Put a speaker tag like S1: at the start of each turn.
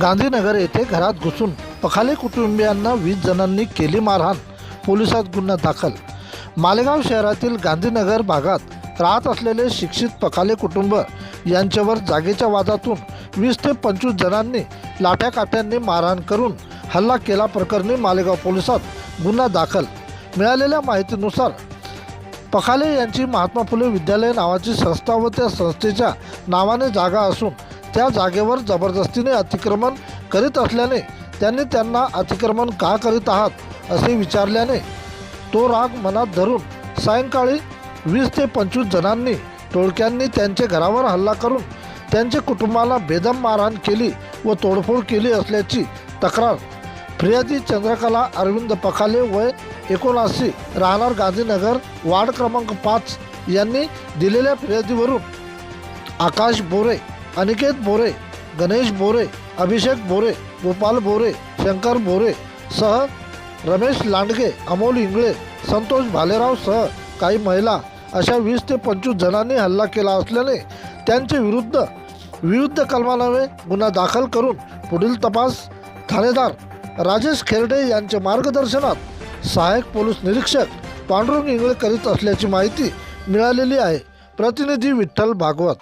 S1: गांधीनगर येथे घरात घुसून पखाले कुटुंबियांना वीस जणांनी केली मारहाण. पोलिसात गुन्हा दाखल. मालेगाव शहरातील गांधीनगर भागात राहत असलेले शिक्षित पखाले कुटुंब यांच्यावर जागेच्या वादातून वीस ते पंचवीस जणांनी लाठ्या काठ्यांनी मारहाण करून हल्ला केला प्रकरणी मालेगाव पोलिसात गुन्हा दाखल. मिळालेल्या माहितीनुसार पखाले यांची महात्मा फुले विद्यालय नावाची संस्था व त्या संस्थेच्या नावाने जागा असून त्या जागेवर जबरदस्तीने अतिक्रमण करीत असल्याने त्यांनी त्यांना अतिक्रमण का करीत आहात असे विचारल्याने तो राग मनात धरून सायंकाळी वीस ते पंचवीस जणांनी टोळक्यांनी त्यांच्या घरावर हल्ला करून त्यांच्या कुटुंबाला बेदम मारहाण केली व तोडफोड केली असल्याची तक्रार. फिर्यादी चंद्रकला अरविंद पखाले वय एकोणऐंशी राहणार गांधीनगर वार्ड क्रमांक पाच यांनी दिलेल्या फिर्यादीवरून आकाश बोरे अनिकेत बोरे गणेश बोरे अभिषेक बोरे गोपाल बोरे शंकर बोरे सह रमेश लांडगे अमोल इंगळे संतोष भालेराव सह काही महिला अशा वीस ते पंचवीस जणांनी हल्ला केला असल्याने त्यांचे विरुद्ध विविध कलमानावे गुन्हा दाखल करून पुढील तपास ठाणेदार राजेश खेरडे यांच्या मार्गदर्शनात सहाय्यक पोलीस निरीक्षक पांडुरंग इंगळे करीत असल्याची माहिती मिळालेली आहे. प्रतिनिधी विठ्ठल भागवत.